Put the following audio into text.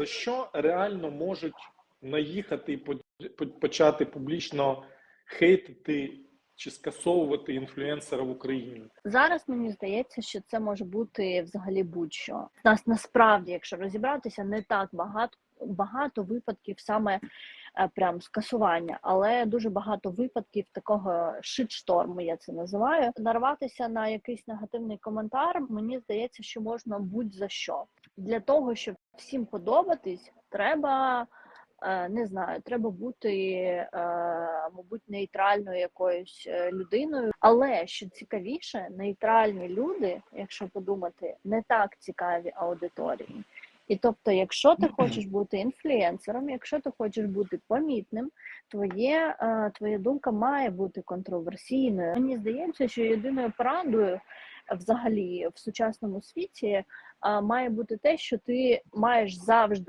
за що реально можуть наїхати і по- по- почати публічно хейтити чи скасовувати інфлюенсера в Україні? Зараз мені здається, що це може бути взагалі будь-що. Нас насправді, якщо розібратися, не так багато багато випадків саме е, прям скасування, але дуже багато випадків такого шитшторму, я це називаю. Нарватися на якийсь негативний коментар, мені здається, що можна будь-за що. Для того, щоб всім подобатись, треба. е, Не знаю, треба бути, е, мабуть, нейтральною якоюсь е, людиною. Але що цікавіше, нейтральні люди, якщо подумати, не так цікаві аудиторії. І тобто, якщо ти хочеш бути інфлюенсером, якщо ти хочеш бути помітним, твоє, твоя думка має бути контроверсійною. Мені здається, що єдиною порадою взагалі в сучасному світі має бути те, що ти маєш завжди